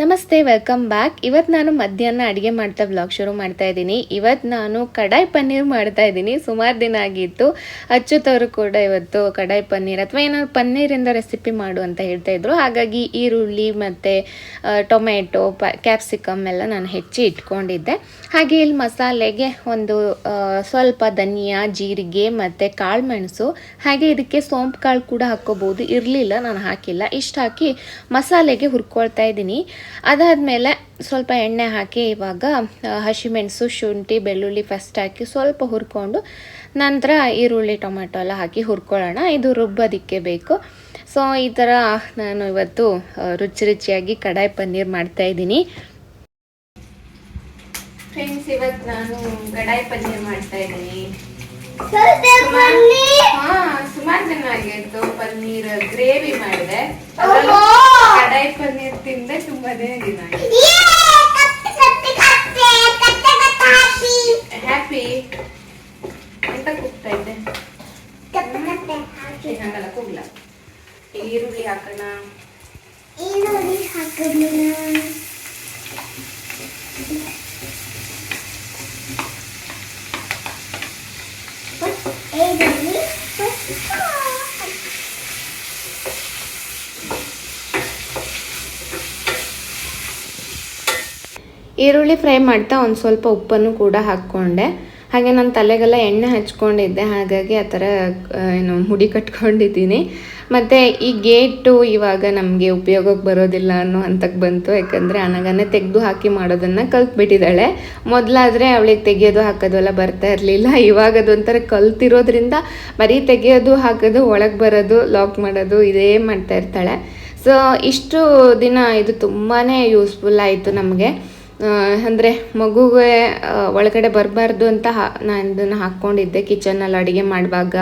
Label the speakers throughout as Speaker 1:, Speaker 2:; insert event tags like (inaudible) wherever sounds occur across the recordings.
Speaker 1: ನಮಸ್ತೆ welcome back ಇವತ್ತು ನಾನು ಮಧ್ಯಾಹ್ನ ಅಡುಗೆ ಮಾಡ್ತಾ ಬ್ಲಾಗ್ ಶುರು ಮಾಡ್ತಾ ಇದ್ದೀನಿ. ಇವತ್ತು ನಾನು ಕಡಾಯಿ ಪನ್ನೀರ್ ಮಾಡ್ತಾ ಇದ್ದೀನಿ. ಸುಮಾರು ದಿನ ಆಗಿತ್ತು. ಅಚ್ಚುತವರು ಕೂಡ ಇವತ್ತು ಕಡಾಯಿ ಪನ್ನೀರ್ ಅಥವಾ ಏನಾದ್ರು ಪನ್ನೀರಿಂದ ರೆಸಿಪಿ ಮಾಡು ಅಂತ ಹೇಳ್ತಾ ಇದ್ರು. ಹಾಗಾಗಿ ಈರುಳ್ಳಿ ಮತ್ತು ಟೊಮೆಟೊ ಪ ಕ್ಯಾಪ್ಸಿಕಮ್ ಎಲ್ಲ ನಾನು ಹೆಚ್ಚಿ ಇಟ್ಕೊಂಡಿದ್ದೆ. ಹಾಗೆ ಇಲ್ಲಿ ಮಸಾಲೆಗೆ ಒಂದು ಸ್ವಲ್ಪ ಧನಿಯಾ, ಜೀರಿಗೆ ಮತ್ತು ಕಾಳು ಮೆಣಸು. ಹಾಗೆ ಇದಕ್ಕೆ ಸೋಂಪು ಕಾಳು ಕೂಡ ಹಾಕ್ಕೋಬೋದು. ಇರಲಿಲ್ಲ, ನಾನು ಹಾಕಿಲ್ಲ. ಇಷ್ಟು ಹಾಕಿ ಮಸಾಲೆಗೆ ಹುರ್ಕೊಳ್ತಾ ಇದ್ದೀನಿ. ಅದಾದಮೇಲೆ ಸ್ವಲ್ಪ ಎಣ್ಣೆ ಹಾಕಿ ಇವಾಗ ಹಸಿಮೆಣಸು ಶುಂಠಿ ಬೆಳ್ಳುಳ್ಳಿ ಫಸ್ಟ್ ಹಾಕಿ ಸ್ವಲ್ಪ ಹುರ್ಕೊಂಡು ನಂತರ ಈರುಳ್ಳಿ ಟೊಮೆಟೊ ಎಲ್ಲ ಹಾಕಿ ಹುರ್ಕೊಳ್ಳೋಣ. ಇದು ರುಬ್ಬೋದಿಕ್ಕೆ ಬೇಕು. ಸೊ ಈ ಥರ ನಾನು ಇವತ್ತು ರುಚಿ ರುಚಿಯಾಗಿ ಕಡಾಯಿ ಪನ್ನೀರ್ ಮಾಡ್ತಾ ಇದ್ದೀನಿ. ಫ್ರೆಂಡ್ಸ್ ಇವತ್ತು ನಾನು ಕಡಾಯಿ ಪನ್ನೀರ್ ಮಾಡ್ತಾ ಇದ್ದೀನಿ. ಸುಮಾರು ಚೆನ್ನಾಗಿತ್ತು ಆಗಿತ್ತು ಪನ್ನೀರ್ ಗ್ರೇವಿ ಮಾಡಿದೆ. ಕಡಾಯಿ ಪನ್ನೀರ್ ತಿಂದೆ ತುಂಬಾನೇ ದಿನ ಹ್ಯಾಪಿ ಎಂತ ಕೂಗ್ತಾ ಇದ್ದೆ ಹಂಗಲ್ಲ ಕೂಗ್ಲ. ಈರುಳ್ಳಿ ಹಾಕೋಣ. ಈರುಳ್ಳಿ ಫ್ರೈ ಮಾಡ್ತಾ ಒಂದು ಸ್ವಲ್ಪ ಉಪ್ಪನ್ನು ಕೂಡ ಹಾಕ್ಕೊಂಡೆ. ಹಾಗೆ ನಾನು ತಲೆಗೆಲ್ಲ ಎಣ್ಣೆ ಹಚ್ಕೊಂಡಿದ್ದೆ, ಹಾಗಾಗಿ ಆ ಥರ ಏನು ಮುಡಿ ಕಟ್ಕೊಂಡಿದ್ದೀನಿ. ಮತ್ತು ಈ ಗೇಟು ಇವಾಗ ನಮಗೆ ಉಪಯೋಗಕ್ಕೆ ಬರೋದಿಲ್ಲ ಅನ್ನೋ ಹಂತಕ್ಕೆ ಬಂತು. ಯಾಕಂದರೆ ಅನಗನೇ ತೆಗೆದು ಹಾಕಿ ಮಾಡೋದನ್ನು ಕಲ್ತ್ಬಿಟ್ಟಿದ್ದಾಳೆ. ಮೊದಲಾದರೆ ಅವಳಿಗೆ ತೆಗೆಯೋದು ಹಾಕೋದು ಎಲ್ಲ ಬರ್ತಾ ಇರಲಿಲ್ಲ. ಇವಾಗ ಅದೊಂಥರ ಕಲ್ತಿರೋದ್ರಿಂದ ಬರೀ ತೆಗೆಯೋದು ಹಾಕೋದು, ಒಳಗೆ ಬರೋದು, ಲಾಕ್ ಮಾಡೋದು, ಇದೇ ಮಾಡ್ತಾ ಇರ್ತಾಳೆ. ಸೊ, ಇಷ್ಟು ದಿನ ಇದು ತುಂಬಾ ಯೂಸ್ಫುಲ್ ಆಯಿತು ನಮಗೆ. ಅಂದರೆ ಮಗುಗೆ ಒಳಗಡೆ ಬರಬಾರ್ದು ಅಂತ ಹಾ ನಾನು ಇದನ್ನು ಹಾಕ್ಕೊಂಡಿದ್ದೆ ಕಿಚನಲ್ಲಿ ಅಡುಗೆ ಮಾಡುವಾಗ.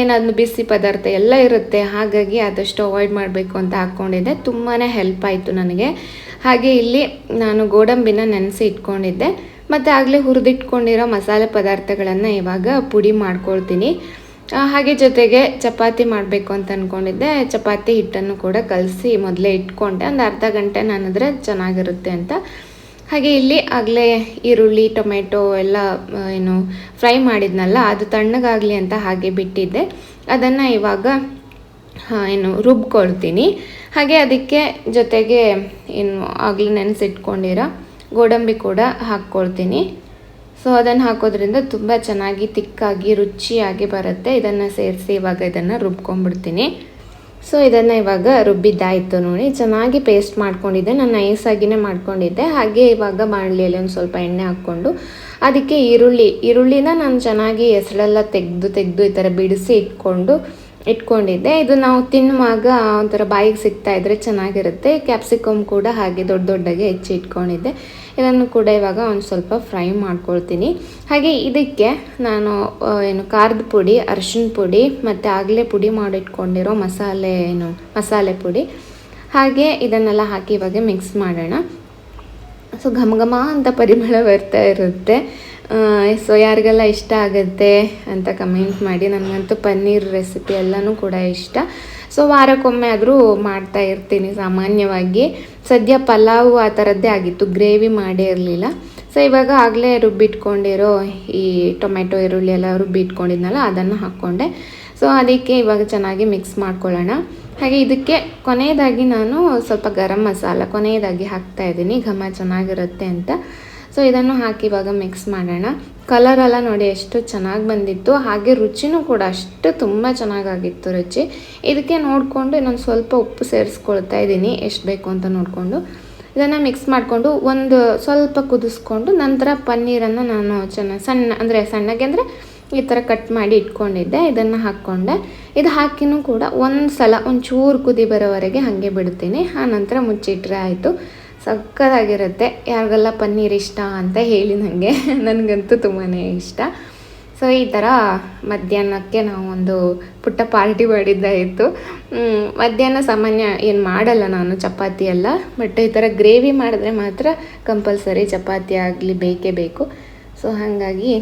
Speaker 1: ಏನಾದ್ರು ಬಿಸಿ ಪದಾರ್ಥ ಎಲ್ಲ ಇರುತ್ತೆ, ಹಾಗಾಗಿ ಆದಷ್ಟು ಅವಾಯ್ಡ್ ಮಾಡಬೇಕು ಅಂತ ಹಾಕ್ಕೊಂಡಿದ್ದೆ. ತುಂಬಾ ಹೆಲ್ಪ್ ಆಯಿತು ನನಗೆ. ಹಾಗೆ ಇಲ್ಲಿ ನಾನು ಗೋಡಂಬಿನ ನೆನೆಸಿ ಇಟ್ಕೊಂಡಿದ್ದೆ. ಮತ್ತು ಆಗಲೇ ಹುರಿದಿಟ್ಕೊಂಡಿರೋ ಮಸಾಲೆ ಪದಾರ್ಥಗಳನ್ನು ಇವಾಗ ಪುಡಿ ಮಾಡ್ಕೊಳ್ತೀನಿ. ಹಾಗೆ ಜೊತೆಗೆ ಚಪಾತಿ ಮಾಡಬೇಕು ಅಂತ ಅಂದ್ಕೊಂಡಿದ್ದೆ ಚಪಾತಿ ಹಿಟ್ಟನ್ನು ಕೂಡ ಕಲಸಿ ಮೊದಲೇ ಇಟ್ಕೊಂಡೆ. ಒಂದು ಅರ್ಧ ಗಂಟೆ ನಾನಿದ್ರೆ ಚೆನ್ನಾಗಿರುತ್ತೆ ಅಂತ. ಹಾಗೆ ಇಲ್ಲಿ ಆಗಲೇ ಈರುಳ್ಳಿ, ಟೊಮೆಟೊ ಎಲ್ಲ ಏನು ಫ್ರೈ ಮಾಡಿದ್ನಲ್ಲ, ಅದು ತಣ್ಣಗಾಗಲಿ ಅಂತ ಹಾಗೆ ಬಿಟ್ಟಿದ್ದೆ. ಅದನ್ನು ಇವಾಗ ಏನು ರುಬ್ಕೊಳ್ತೀನಿ. ಹಾಗೆ ಅದಕ್ಕೆ ಜೊತೆಗೆ ಏನು ಆಗಲೇ ನೆನೆಸಿಟ್ಕೊಂಡಿರೋ ಗೋಡಂಬಿ ಕೂಡ ಹಾಕ್ಕೊಳ್ತೀನಿ. ಸೊ, ಅದನ್ನು ಹಾಕೋದ್ರಿಂದ ತುಂಬ ಚೆನ್ನಾಗಿ ತಿಕ್ಕಾಗಿ, ರುಚಿಯಾಗಿ ಬರುತ್ತೆ. ಇದನ್ನು ಸೇರಿಸಿ ಇವಾಗ ಇದನ್ನು ರುಬ್ಕೊಂಡ್ಬಿಡ್ತೀನಿ. ಸೊ ಇದನ್ನು ಇವಾಗ ರುಬ್ಬಿದ್ದಾಯಿತು ನೋಡಿ. ಚೆನ್ನಾಗಿ ಪೇಸ್ಟ್ ಮಾಡ್ಕೊಂಡಿದ್ದೆ. ನಾನು ನೈಸಾಗಿನೇ ಮಾಡ್ಕೊಂಡಿದ್ದೆ. ಹಾಗೆ ಇವಾಗ ಬಾಣಲಿಯಲ್ಲಿ ಒಂದು ಸ್ವಲ್ಪ ಎಣ್ಣೆ ಹಾಕ್ಕೊಂಡು ಅದಕ್ಕೆ ಈರುಳ್ಳಿ. ಈರುಳ್ಳಿನ ನಾನು ಚೆನ್ನಾಗಿ ಹೆಸರೆಲ್ಲ ತೆಗೆದು ತೆಗೆದು ಈ ಥರ ಬಿಡಿಸಿ ಇಟ್ಕೊಂಡು ಇಟ್ಕೊಂಡಿದ್ದೆ. ಇದು ನಾವು ತಿನ್ನುವಾಗ ಒಂಥರ ಬಾಯಿಗೆ ಸಿಗ್ತಾ ಇದ್ರೆ ಚೆನ್ನಾಗಿರುತ್ತೆ. ಕ್ಯಾಪ್ಸಿಕಮ್ ಕೂಡ ಹಾಗೆ ದೊಡ್ಡ ದೊಡ್ಡಗೆ ಹೆಚ್ಚಿ ಇಟ್ಕೊಂಡಿದ್ದೆ. ಇದನ್ನು ಕೂಡ ಇವಾಗ ಒಂದು ಸ್ವಲ್ಪ ಫ್ರೈ ಮಾಡ್ಕೊಳ್ತೀನಿ. ಹಾಗೆ ಇದಕ್ಕೆ ನಾನು ಏನು ಖಾರದ ಪುಡಿ ಅರಿಶಿನ ಪುಡಿ ಮತ್ತು ಆಗಲೇ ಪುಡಿ ಮಾಡಿಟ್ಕೊಂಡಿರೋ ಮಸಾಲೆ, ಏನು ಮಸಾಲೆ ಪುಡಿ. ಹಾಗೆ ಇದನ್ನೆಲ್ಲ ಹಾಕಿ ಇವಾಗ ಮಿಕ್ಸ್ ಮಾಡೋಣ. ಸೊ ಘಮ ಘಮ ಅಂತ ಪರಿಮಳ ಬರ್ತಾ ಇರುತ್ತೆ. ಸೊ ಯಾರಿಗೆಲ್ಲ ಇಷ್ಟ ಆಗುತ್ತೆ ಅಂತ ಕಮೆಂಟ್ ಮಾಡಿ. ನನಗಂತೂ ಪನ್ನೀರ್ ರೆಸಿಪಿ ಎಲ್ಲನೂ ಕೂಡ ಇಷ್ಟ. ಸೊ ವಾರಕ್ಕೊಮ್ಮೆ ಆದರೂ ಮಾಡ್ತಾ ಇರ್ತೀನಿ ಸಾಮಾನ್ಯವಾಗಿ. ಸದ್ಯ ಪಲಾವು ಆ ಥರದ್ದೇ ಆಗಿತ್ತು, ಗ್ರೇವಿ ಮಾಡೇ ಇರಲಿಲ್ಲ. ಸೊ ಇವಾಗ ಆಗಲೇ ರುಬ್ಬಿಟ್ಕೊಂಡಿರೋ ಈ ಟೊಮೆಟೊ ಈರುಳ್ಳಿ ಎಲ್ಲ ರುಬ್ಬಿಟ್ಕೊಂಡಿದ್ನಲ್ಲ, ಅದನ್ನು ಹಾಕ್ಕೊಂಡೆ. ಸೊ ಅದಕ್ಕೆ ಇವಾಗ ಚೆನ್ನಾಗಿ ಮಿಕ್ಸ್ ಮಾಡ್ಕೊಳ್ಳೋಣ. ಹಾಗೆ ಇದಕ್ಕೆ ಕೊನೆಯದಾಗಿ ನಾನು ಸ್ವಲ್ಪ ಗರಂ ಮಸಾಲ ಕೊನೆಯದಾಗಿ ಹಾಕ್ತಾ ಇದ್ದೀನಿ. ಘಮ ಚೆನ್ನಾಗಿರುತ್ತೆ ಅಂತ. ಸೊ ಇದನ್ನು ಹಾಕಿ ಇವಾಗ ಮಿಕ್ಸ್ ಮಾಡೋಣ. ಕಲರ್ ಎಲ್ಲ ನೋಡಿ ಎಷ್ಟು ಚೆನ್ನಾಗಿ ಬಂದಿತ್ತು. ಹಾಗೆ ರುಚಿನೂ ಕೂಡ ಅಷ್ಟು ತುಂಬ ಚೆನ್ನಾಗಾಗಿತ್ತು ರುಚಿ. ಇದಕ್ಕೆ ನೋಡಿಕೊಂಡು ಇನ್ನೊಂದು ಸ್ವಲ್ಪ ಉಪ್ಪು ಸೇರಿಸ್ಕೊಳ್ತಾ ಇದ್ದೀನಿ. ಎಷ್ಟು ಬೇಕು ಅಂತ ನೋಡಿಕೊಂಡು. ಇದನ್ನು ಮಿಕ್ಸ್ ಮಾಡಿಕೊಂಡು ಒಂದು ಸ್ವಲ್ಪ ಕುದಿಸ್ಕೊಂಡು ನಂತರ ಪನ್ನೀರನ್ನು ನಾನು ಚೆನ್ನ ಸಣ್ಣ, ಅಂದರೆ ಸಣ್ಣಗೆ ಅಂದರೆ ಈ ಥರ ಕಟ್ ಮಾಡಿ ಇಟ್ಕೊಂಡಿದ್ದೆ, ಇದನ್ನು ಹಾಕ್ಕೊಂಡೆ. ಇದು ಹಾಕಿನೂ ಕೂಡ ಒಂದು ಸಲ ಒಂಚೂರು ಕುದಿ ಬರೋವರೆಗೆ ಹಾಗೆ ಬಿಡ್ತೀನಿ. ಆ ನಂತರ ಮುಚ್ಚಿಟ್ರೆ ಆಯಿತು. ಸಕ್ಕತ್ತಾಗಿರುತ್ತೆ ಯಾರಿಗೆಲ್ಲ ಪನ್ನೀರ್ ಇಷ್ಟ ಅಂತ ಹೇಳಿ ನನಗೆ ನನಗಂತೂ ತುಂಬಾ ಇಷ್ಟ. ಸೊ ಈ ಥರ ಮಧ್ಯಾಹ್ನಕ್ಕೆ ನಾವು ಒಂದು ಪುಟ್ಟ ಪಾರ್ಟಿ ಮಾಡಿದ್ದಾಯಿತು ಮಧ್ಯಾಹ್ನ ಸಾಮಾನ್ಯ ಏನು ಮಾಡಲ್ಲ ನಾನು ಚಪಾತಿ ಎಲ್ಲ ಬಟ್ ಈ ಥರ ಗ್ರೇವಿ ಮಾಡಿದ್ರೆ ಮಾತ್ರ ಕಂಪಲ್ಸರಿ ಚಪಾತಿ ಆಗಲಿ ಬೇಕೇ ಬೇಕು. ಸೊ ಹಾಗಾಗಿ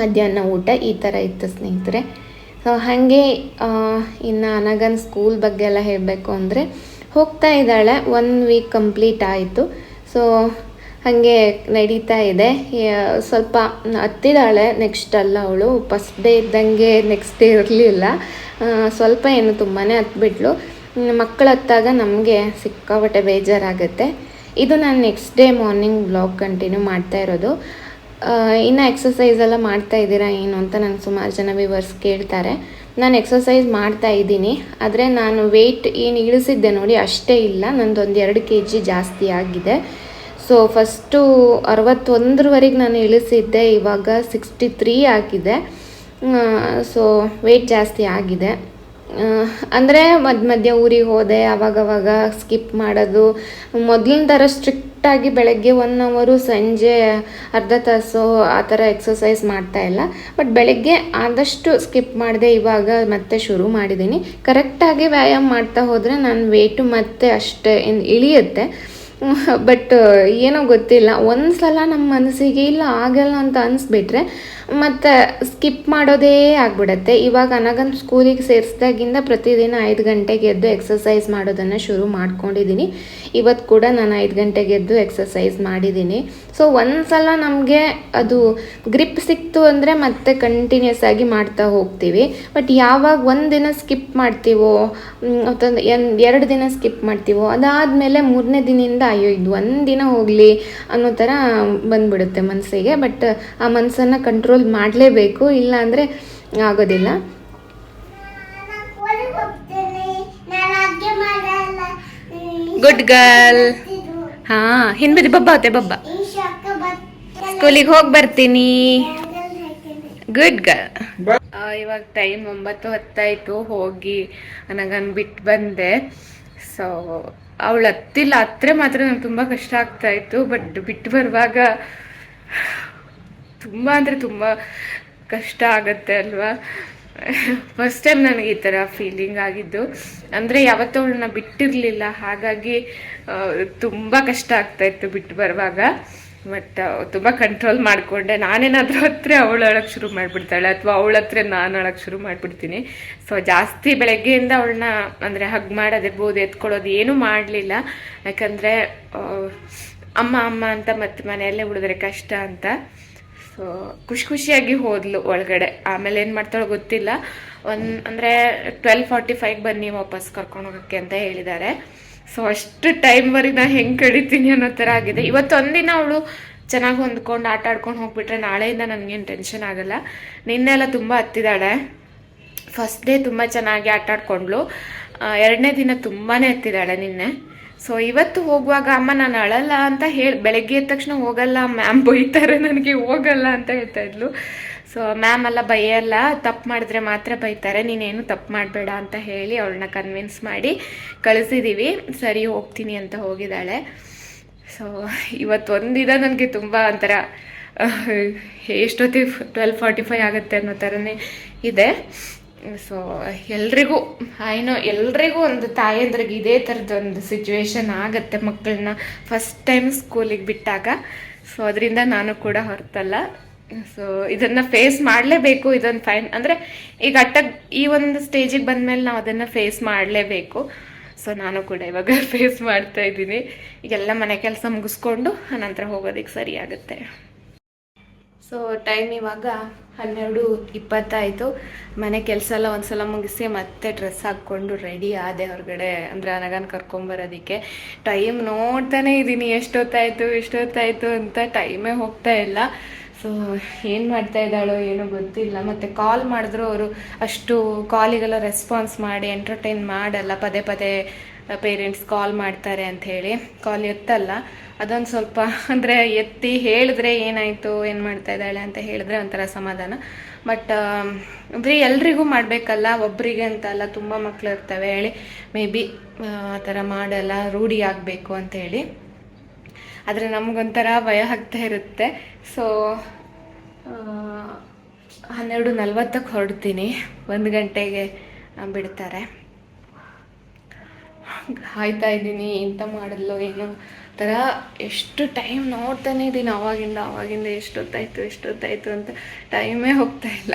Speaker 1: ಮಧ್ಯಾಹ್ನ ಊಟ ಈ ಥರ ಇತ್ತು ಸ್ನೇಹಿತರೆ. ಸೊ ಹಾಗೆ ಇನ್ನು ಅನಗನ್ ಸ್ಕೂಲ್ ಬಗ್ಗೆ ಎಲ್ಲ ಹೇಳಬೇಕು ಅಂದರೆ ಹೋಗ್ತಾ ಇದ್ದಾಳೆ ಒನ್ ವೀಕ್ ಕಂಪ್ಲೀಟ್ ಆಯಿತು. ಸೊ ಹಾಗೆ ನಡೀತಾ ಇದೆ. ಸ್ವಲ್ಪ ಹತ್ತಿದಾಳೆ ನೆಕ್ಸ್ಟ್ ಅಲ್ಲ ಅವಳು. ಫಸ್ಟ್ ಡೇ ಇದ್ದಂಗೆ ನೆಕ್ಸ್ಟ್ ಡೇ ಇರಲಿಲ್ಲ. ಸ್ವಲ್ಪ ಏನು ತುಂಬಾ ಹತ್ಬಿಟ್ಲು. ಮಕ್ಕಳು ಹತ್ತಾಗ ನಮಗೆ ಸಿಕ್ಕಾಪಟ್ಟೆ ಬೇಜಾರಾಗುತ್ತೆ. ಇದು ನಾನು next day morning blog continue ಮಾಡ್ತಾ ಇರೋದು. ಇನ್ನು ಎಕ್ಸಸೈಸ್ ಎಲ್ಲ ಮಾಡ್ತಾ ಇದ್ದೀರಾ ಏನು ಅಂತ ನಾನು ಸುಮಾರು ಜನ ವಿವರ್ಸ್ ಕೇಳ್ತಾರೆ. ನಾನು ಎಕ್ಸಸೈಸ್ ಮಾಡ್ತಾ ಇದ್ದೀನಿ. ಆದರೆ ನಾನು ವೆಯ್ಟ್ ಏನು ಇಳಿಸಿದ್ದೆ ನೋಡಿ ಅಷ್ಟೇ ಇಲ್ಲ. ನಂದು ಒಂದು ಎರಡು ಕೆ ಜಿ ಜಾಸ್ತಿ ಆಗಿದೆ. ಸೊ ಫಸ್ಟು ಅರವತ್ತೊಂದರವರೆಗೆ ನಾನು ಇಳಿಸಿದ್ದೆ. ಇವಾಗ ಸಿಕ್ಸ್ಟಿ ತ್ರೀ ಆಗಿದೆ ಸೊ ವೆಯ್ಟ್ ಜಾಸ್ತಿ ಆಗಿದೆ. ಅಂದರೆ ಮಧ್ಯ ಮಧ್ಯ ಊರಿಗೆ ಹೋದೆ. ಅವಾಗವಾಗ ಸ್ಕಿಪ್ ಮಾಡೋದು. ಮೊದಲಿನ ಥರ ಸ್ಟ್ರಿಕ್ಟಾಗಿ ಬೆಳಗ್ಗೆ ಒನ್ ಅವರು ಸಂಜೆ ಅರ್ಧ ತಾಸು ಆ ಥರ ಎಕ್ಸಸೈಸ್ ಮಾಡ್ತಾ ಇಲ್ಲ. ಬಟ್ ಬೆಳಗ್ಗೆ ಆದಷ್ಟು ಸ್ಕಿಪ್ ಮಾಡಿದೆ ಇವಾಗ ಮತ್ತೆ ಶುರು ಮಾಡಿದ್ದೀನಿ ಕರೆಕ್ಟಾಗಿ ವ್ಯಾಯಾಮ ಮಾಡ್ತಾ ಹೋದರೆ ನಾನು ವೆಯ್ಟು ಮತ್ತೆ ಅಷ್ಟೇ ಇಳಿಯುತ್ತೆ. (laughs) ಬಟ್ ಏನೋ ಗೊತ್ತಿಲ್ಲ. ಒಂದು ಸಲ ನಮ್ಮ ಮನಸ್ಸಿಗೆ ಇಲ್ಲ, ಆಗಲ್ಲ ಅಂತ ಅನಿಸ್ಬಿಟ್ರೆ ಮತ್ತು ಸ್ಕಿಪ್ ಮಾಡೋದೇ ಆಗ್ಬಿಡತ್ತೆ. ಇವಾಗ ಅನಗನ್ ಸ್ಕೂಲಿಗೆ ಸೇರಿಸ್ದಾಗಿಂದ ಪ್ರತಿದಿನ ಐದು ಗಂಟೆಗೆ ಎದ್ದು ಎಕ್ಸಸೈಸ್ ಮಾಡೋದನ್ನು ಶುರು ಮಾಡ್ಕೊಂಡಿದ್ದೀನಿ ಇವತ್ತು ಕೂಡ ನಾನು ಐದು ಗಂಟೆಗೆ ಎದ್ದು ಎಕ್ಸಸೈಸ್ ಮಾಡಿದ್ದೀನಿ ಸೊ ಒಂದು ಸಲ ನಮಗೆ ಅದು ಗ್ರಿಪ್ ಸಿಕ್ತು ಅಂದರೆ ಮತ್ತೆ ಕಂಟಿನ್ಯೂಸ್ ಆಗಿ ಮಾಡ್ತಾ ಹೋಗ್ತೀವಿ. ಬಟ್ ಯಾವಾಗ ಒಂದು ದಿನ ಸ್ಕಿಪ್ ಮಾಡ್ತೀವೋ ಅಥವಾ ಎರಡು ದಿನ ಸ್ಕಿಪ್ ಮಾಡ್ತೀವೋ, ಅದಾದಮೇಲೆ ಮೂರನೇ ದಿನದಿಂದ ಅಯ್ಯೋ, ಇದು ಒಂದು ದಿನ ಹೋಗಲಿ ಅನ್ನೋ ಥರ ಬಂದ್ಬಿಡುತ್ತೆ ಮನಸ್ಸಿಗೆ ಬಟ್ ಆ ಮನಸ್ಸನ್ನು ಕಂಟ್ರೋಲ್ ಮಾಡಲೇಬೇಕು ಇಲ್ಲ ಅಂದರೆ ಆಗೋದಿಲ್ಲ. ಗುಡ್ ಗರ್ಲ್ ಹಾ ಹಿಂದಿ ಬಬ್ಬ ಬಬ್ಬಾ
Speaker 2: ಬಬ್ಬ.
Speaker 1: ಸ್ಕೂಲಿಗೆ ಹೋಗಿ ಬರ್ತೀನಿ. ಗುಡ್ ಗರ್ಲ್ ಇವಾಗ ಟೈಮ್ ಒಂಬತ್ತು ಹತ್ತಾಯ್ತು ಹೋಗಿ ನನಗನ್ ಬಿಟ್ಟು ಬಂದೆ. ಸೊ ಅವಳು ಹತ್ತಿಲ್ಲ ಹತ್ತಿರ ಮಾತ್ರ ನಂಗೆ ತುಂಬ ಕಷ್ಟ ಆಗ್ತಾ ಇತ್ತು ಬಟ್ ಬಿಟ್ಟು ಬರುವಾಗ ತುಂಬ ಅಂದರೆ ತುಂಬ ಕಷ್ಟ ಆಗುತ್ತೆ ಅಲ್ವಾ? ಫಸ್ಟ್ ಟೈಮ್ ನನಗೆ ಈ ಥರ ಫೀಲಿಂಗ್ ಆಗಿದ್ದು. ಅಂದರೆ ಯಾವತ್ತೂ ಅವಳನ್ನ ಬಿಟ್ಟಿರಲಿಲ್ಲ. ಹಾಗಾಗಿ ತುಂಬ ಕಷ್ಟ ಆಗ್ತಾ ಇತ್ತು ಬಿಟ್ಟು ಬರುವಾಗ. ಬಟ್ ತುಂಬ ಕಂಟ್ರೋಲ್ ಮಾಡಿಕೊಂಡೆ. ನಾನೇನಾದರೂ ಹತ್ರ ಅವಳು ಅಳಕ್ಕೆ ಶುರು ಮಾಡಿಬಿಡ್ತಾಳೆ ಅಥವಾ ಅವಳ ಹತ್ರ ನಾನು ಅಳಕ್ಕೆ ಶುರು ಮಾಡಿಬಿಡ್ತೀನಿ. ಸೊ ಜಾಸ್ತಿ ಬೆಳಗ್ಗೆಯಿಂದ ಅವಳನ್ನ ಅಂದರೆ ಹಗ್ ಮಾಡೋದಿರ್ಬೋದು ಎತ್ಕೊಳ್ಳೋದು ಏನೂ ಮಾಡಲಿಲ್ಲ. ಯಾಕಂದರೆ ಅಮ್ಮ ಅಮ್ಮ ಅಂತ ಮತ್ತೆ ಮನೆಯಲ್ಲೇ ಉಳಿದ್ರೆ ಕಷ್ಟ ಅಂತ. ಸೊ ಖುಷಿ ಖುಷಿಯಾಗಿ ಹೋದ್ಲು ಒಳಗಡೆ. ಆಮೇಲೆ ಏನು ಮಾಡ್ತಾಳೋ ಗೊತ್ತಿಲ್ಲ. ಒಂದು ಅಂದರೆ ಟ್ವೆಲ್ ಫಾರ್ಟಿ ಫೈವ್ ಬನ್ನಿ ವಾಪಸ್ ಕರ್ಕೊಂಡು ಹೋಗೋಕ್ಕೆ ಅಂತ ಹೇಳಿದ್ದಾರೆ ಸೊ ಅಷ್ಟು ಟೈಮ್ವರೆಗೆ ನಾನು ಹೆಂಗೆ ಕಡಿತೀನಿ ಅನ್ನೋ ಥರ ಆಗಿದೆ. ಇವತ್ತು ಒಂದಿನ ಅವಳು ಚೆನ್ನಾಗಿ ಹೊಂದ್ಕೊಂಡು ಆಟ ಆಡ್ಕೊಂಡು ಹೋಗ್ಬಿಟ್ರೆ ನಾಳೆಯಿಂದ ನನಗೇನು ಟೆನ್ಷನ್ ಆಗಲ್ಲ. ನಿನ್ನೆಲ್ಲ ತುಂಬ ಹತ್ತಿದ್ದಾಳೆ ಫಸ್ಟ್ ಡೇ ತುಂಬ ಚೆನ್ನಾಗಿ ಆಟ ಆಡ್ಕೊಂಡ್ಳು. ಎರಡನೇ ದಿನ ತುಂಬಾ ಹತ್ತಿದ್ದಾಳೆ ನಿನ್ನೆ. ಸೊ ಇವತ್ತು ಹೋಗುವಾಗ ಅಮ್ಮ, ನಾನು ಅಳಲ್ಲ ಅಂತ ಹೇಳಿ, ಬೆಳಗ್ಗೆ ಎದ್ದ ತಕ್ಷಣ ಹೋಗಲ್ಲ, ಮ್ಯಾಮ್ ಬೈತಾರೆ, ನನಗೆ ಹೋಗಲ್ಲ ಅಂತ ಹೇಳ್ತಾ ಇದ್ಲು. ಸೊ ಮ್ಯಾಮ್ ಎಲ್ಲ ಬೈಯಲ್ಲ, ತಪ್ಪು ಮಾಡಿದ್ರೆ ಮಾತ್ರ ಬೈತಾರೆ, ನೀನೇನು ತಪ್ಪು ಮಾಡಬೇಡ ಅಂತ ಹೇಳಿ ಅವಳನ್ನ ಕನ್ವಿನ್ಸ್ ಮಾಡಿ ಕಳಿಸಿದ್ದೀವಿ ಸರಿ, ಹೋಗ್ತೀನಿ ಅಂತ ಹೋಗಿದ್ದಾಳೆ. ಸೊ ಇವತ್ತು ಒಂದಿದ ನನಗೆ ತುಂಬ ಒಂಥರ ಎಷ್ಟೊತ್ತಿಗೆ ಟ್ವೆಲ್ ಫಾರ್ಟಿ ಫೈವ್ ಆಗುತ್ತೆ ಅನ್ನೋ ಥರನೇ ಇದೆ. ಸೊ ಎಲ್ರಿಗೂ ಐನೋ ಎಲ್ರಿಗೂ ಒಂದು ತಾಯಂದ್ರಿಗೆ ಇದೇ ಥರದೊಂದು ಸಿಚುವೇಶನ್ ಆಗುತ್ತೆ ಮಕ್ಕಳನ್ನ ಫಸ್ಟ್ ಟೈಮ್ ಸ್ಕೂಲಿಗೆ ಬಿಟ್ಟಾಗ. ಸೊ ಅದರಿಂದ ನಾನು ಕೂಡ ಹೊರತಲ್ಲ. ಸೊ ಇದನ್ನು ಫೇಸ್ ಮಾಡಲೇಬೇಕು, ಇದೊಂದು ಫೈನ್ ಅಂದರೆ ಈಗ ಅಟ್ಟ ಈ ಒಂದು ಸ್ಟೇಜಿಗೆ ಬಂದಮೇಲೆ ನಾವು ಅದನ್ನು ಫೇಸ್ ಮಾಡಲೇಬೇಕು. ಸೊ ನಾನು ಕೂಡ ಇವಾಗ (laughs) ಫೇಸ್ ಮಾಡ್ತಾ ಇದ್ದೀನಿ. ಈಗೆಲ್ಲ ಮನೆ ಕೆಲಸ ಮುಗಿಸ್ಕೊಂಡು, ಆನಂತರ ಹೋಗೋದಕ್ಕೆ ಸರಿ ಆಗುತ್ತೆ. ಸೊ ಟೈಮ್ ಇವಾಗ ಹನ್ನೆರಡು ಇಪ್ಪತ್ತಾಯಿತು. ಮನೆ ಕೆಲಸ ಎಲ್ಲ ಒಂದ್ಸಲ ಮುಗಿಸಿ ಮತ್ತೆ ಡ್ರೆಸ್ ಹಾಕ್ಕೊಂಡು ರೆಡಿ ಆದೆ ಹೊರಗಡೆ. ಅಂದರೆ ಅನಗನ್ ಕರ್ಕೊಂಬರೋದಕ್ಕೆ ಟೈಮ್ ನೋಡ್ತಾನೆ ಇದ್ದೀನಿ, ಎಷ್ಟೊತ್ತಾಯಿತು ಎಷ್ಟೊತ್ತಾಯಿತು ಅಂತ ಟೈಮೇ ಹೋಗ್ತಾ ಇಲ್ಲ. ಸೊ ಏನು ಮಾಡ್ತಾ ಇದ್ದಾಳೋ ಏನೋ ಗೊತ್ತಿಲ್ಲ. ಮತ್ತು ಕಾಲ್ ಮಾಡಿದ್ರು ಅವರು, ಅಷ್ಟು ಕಾಲಿಗೆಲ್ಲ ರೆಸ್ಪಾನ್ಸ್ ಮಾಡಿ ಎಂಟರ್ಟೈನ್ ಮಾಡಲ್ಲ, ಪದೇ ಪದೇ ಪೇರೆಂಟ್ಸ್ ಕಾಲ್ ಮಾಡ್ತಾರೆ ಅಂತ ಹೇಳಿ. ಕಾಲ್ ಎತ್ತಲ್ಲ. ಅದೊಂದು ಸ್ವಲ್ಪ ಅಂದರೆ ಎತ್ತಿ ಹೇಳಿದ್ರೆ ಏನಾಯಿತು, ಏನು ಮಾಡ್ತಾ ಇದ್ದಾಳೆ ಅಂತ ಹೇಳಿದ್ರೆ ಒಂಥರ ಸಮಾಧಾನ. ಬಟ್ ಅಂದರೆ ಎಲ್ರಿಗೂ ಮಾಡಬೇಕಲ್ಲ ಒಬ್ಬರಿಗೆ ಅಂತ ಅಲ್ಲ, ತುಂಬ ಮಕ್ಕಳು ಇರ್ತವೆ. ಹೇಳಿ ಮೇ ಬಿ ಆ ಥರ ಮಾಡಲ್ಲ, ರೂಢಿ ಆಗಬೇಕು ಅಂತ ಹೇಳಿ. ಆದರೆ ನಮಗೊಂಥರ ಭಯ ಆಗ್ತಾ ಇರುತ್ತೆ. ಸೊ ಹನ್ನೆರಡು ನಲ್ವತ್ತಕ್ಕೆ ಹೊರಡ್ತೀನಿ. ಒಂದು ಗಂಟೆಗೆ ಬಿಡ್ತಾರೆ. ಕಾಯ್ತಾ ಇದ್ದೀನಿ ಎಂತ ಮಾಡಿದ್ಲು, ಏನೋ ಥರ ಎಷ್ಟು ಟೈಮ್ ನೋಡ್ತಾನೆ ಇದ್ದೀನಿ, ಅವಾಗಿಂದ ಅವಾಗಿಂದ ಎಷ್ಟೊತ್ತಾಯಿತು ಎಷ್ಟೊತ್ತಾಯಿತು ಅಂತ ಟೈಮೇ ಹೋಗ್ತಾ ಇಲ್ಲ.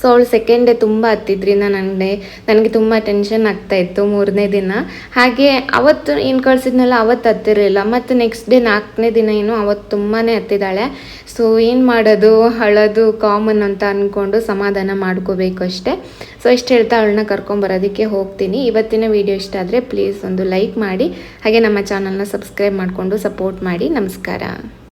Speaker 1: ಸೊ ಅವಳು ಸೆಕೆಂಡ್ ಡೇ ತುಂಬ ಹತ್ತಿದ್ರಿಂದ ನನಗೆ ನನಗೆ ತುಂಬ ಟೆನ್ಷನ್ ಆಗ್ತಾ ಇತ್ತು ಮೂರನೇ ದಿನ. ಹಾಗೆ ಅವತ್ತು ಏನು ಕಳ್ಸಿದ್ನಲ್ಲ, ಅವತ್ತು ಹತ್ತಿರಲಿಲ್ಲ. ಮತ್ತು ನೆಕ್ಸ್ಟ್ ಡೇ ನಾಲ್ಕನೇ ದಿನ ಏನು ಅವತ್ತು ತುಂಬಾ ಹತ್ತಿದ್ದಾಳೆ. ಸೊ ಏನು ಮಾಡೋದು? ಅಳೋದು ಕಾಮನ್ ಅಂತ ಅಂದ್ಕೊಂಡು ಸಮಾಧಾನ ಮಾಡ್ಕೋಬೇಕು ಅಷ್ಟೇ. ಸೊ ಇಷ್ಟು ಹೇಳ್ತಾ ಅವಳನ್ನ ಕರ್ಕೊಂಬರೋದಕ್ಕೆ ಹೋಗ್ತೀನಿ. ಇವತ್ತಿನ ವಿಡಿಯೋ ಇಷ್ಟ ಆದರೆ ಪ್ಲೀಸ್ ಒಂದು ಲೈಕ್ ಮಾಡಿ. ಹಾಗೆ ನಮ್ಮ ಚಾನಲ್ನ ಸಬ್ಸ್ಕ್ರೈಬ್ ಮಾಡಿಕೊಂಡು ಸಪೋರ್ಟ್ ಮಾಡಿ. ನಮಸ್ಕಾರ.